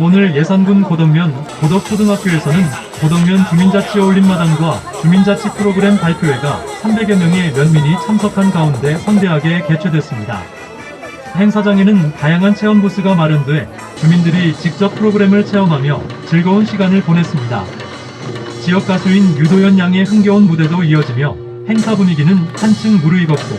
오늘 예산군 고덕면 고덕초등학교에서는 고덕면 주민자치 어울림마당과 주민자치 프로그램 발표회가 300여 명의 면민이 참석한 가운데 성대하게 개최됐습니다. 행사장에는 다양한 체험 부스가 마련돼 주민들이 직접 프로그램을 체험하며 즐거운 시간을 보냈습니다. 지역 가수인 유도현 양의 흥겨운 무대도 이어지며 행사 분위기는 한층 무르익었고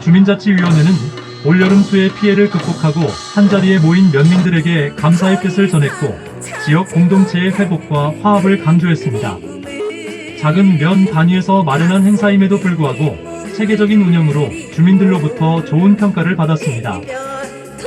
주민자치위원회는 올여름 수해 피해를 극복하고 한자리에 모인 면민들에게 감사의 뜻을 전했고 지역 공동체의 회복과 화합을 강조했습니다. 작은 면 단위에서 마련한 행사임에도 불구하고 체계적인 운영으로 주민들로부터 좋은 평가를 받았습니다.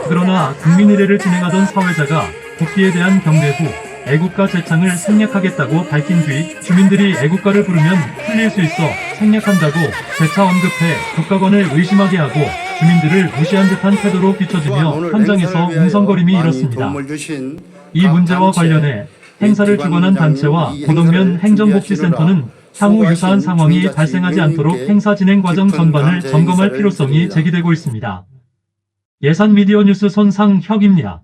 그러나 국민의례를 진행하던 사회자가 국기에 대한 경배 후 애국가 제창을 생략하겠다고 밝힌 뒤 주민들이 애국가를 부르면 틀릴 수 있어 생략한다고 재차 언급해 국가권을 의심하게 하고 주민들을 무시한 듯한 태도로 비춰지며 현장에서 웅성거림이 일었습니다. 이 문제와 관련해 행사를 주관한 단체와 고덕면 행정복지센터는 향후 유사한 상황이 발생하지 않도록 행사 진행 과정 전반을 점검할 필요성이 제기되고 있습니다. 예산 미디어 뉴스 손상혁입니다.